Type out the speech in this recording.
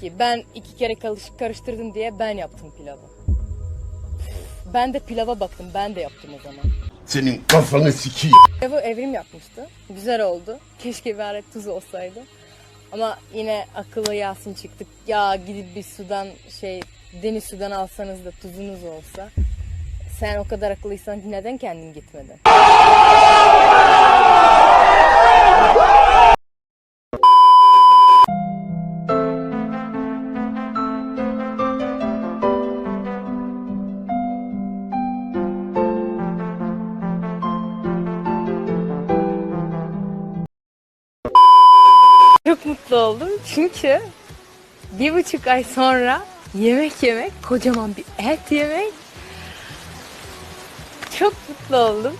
ki ben iki kere karış- karıştırdım diye ben yaptım pilavı. Ben de pilava baktım. Ben de yaptım o zaman. Senin kafanı sikeyim. Pilavı evrim yapmıştı. Güzel oldu. Keşke bir tuz olsaydı. Ama yine akıllı Yasin çıktık. Ya gidip bir sudan şey deniz sudan alsanız da tuzunuz olsa. Sen o kadar akıllıysan neden kendin gitmedin? Çok mutlu oldum çünkü bir buçuk ay sonra yemek yemek, kocaman bir et yemek. Çok mutlu oldum.